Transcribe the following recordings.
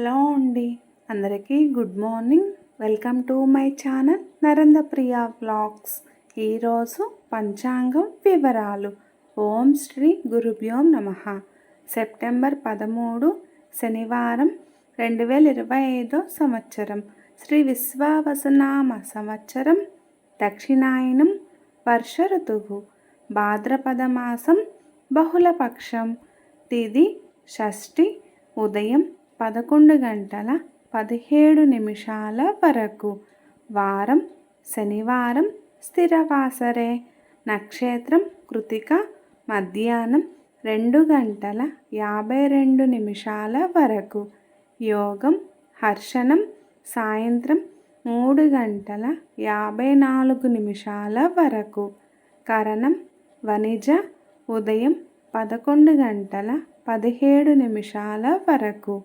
Hello అండి. అందరికీ good morning. Welcome to my channel Narendra Priya blogs ఈరోజు పంచాంగం వివరాలు. ఓం శ్రీ గురుభ్యో నమ. సెప్టెంబర్ పదమూడు శనివారం రెండు వేల ఇరవై ఐదో సంవత్సరం. శ్రీ విశ్వావసనామ సంవత్సరం దక్షిణాయనం వర్ష ఋతువు. భాద్రపద మాసం బహుళపక్షం. తిది షష్ఠి ఉదయం పదకొండు గంటల పదిహేడు నిమిషాల వరకు. వారం శనివారం స్థిరవాసరే. నక్షత్రం కృతిక మధ్యాహ్నం రెండు గంటల యాభై రెండు నిమిషాల వరకు. యోగం హర్షణం సాయంత్రం మూడు గంటల యాభై నాలుగు నిమిషాల వరకు. కరణం వణిజ ఉదయం పదకొండు గంటల పదిహేడు నిమిషాల వరకు.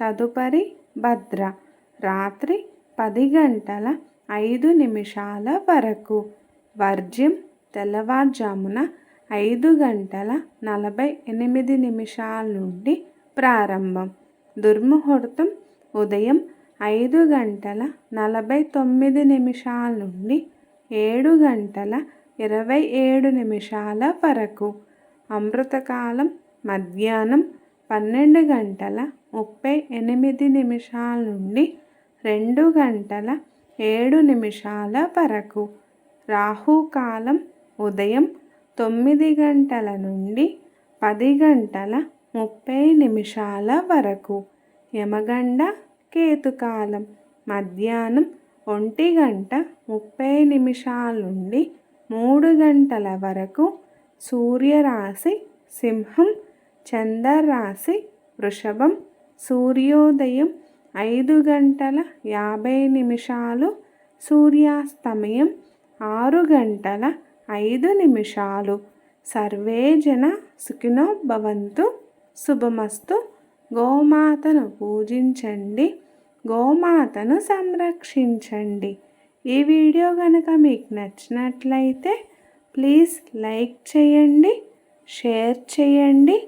తదుపరి భద్ర. రాత్రి పది గంటల ఐదు నిమిషాల వరకు. వర్జ్యం తెల్లవారుజామున ఐదు గంటల నలభై ఎనిమిది నిమిషాల నుండి ప్రారంభం. దుర్ముహూర్తం ఉదయం ఐదు గంటల నలభై తొమ్మిది నిమిషాల నుండి ఏడు గంటల ఇరవై ఏడు నిమిషాల వరకు. అమృతకాలం మధ్యాహ్నం పన్నెండు గంటల ముప్పై ఎనిమిది నిమిషాల నుండి రెండు గంటల ఏడు నిమిషాల వరకు. రాహుకాలం ఉదయం తొమ్మిది గంటల నుండి పది గంటల ముప్పై నిమిషాల వరకు. యమగండ కేతుకాలం మధ్యాహ్నం ఒంటి గంట ముప్పై నిమిషాల నుండి మూడు గంటల వరకు సూర్యరాశి సింహం చంద్రరాశి వృషభం సూర్యోదయం ఐదు గంటల యాభై నిమిషాలు సూర్యాస్తమయం ఆరు గంటల ఐదు నిమిషాలు. సర్వే జన సుఖినో భవంతు. శుభమస్తు. గోమాతను పూజించండి. గోమాతను సంరక్షించండి. ఈ వీడియో కనుక మీకు నచ్చినట్లయితే ప్లీజ్ లైక్ చేయండి షేర్ చేయండి.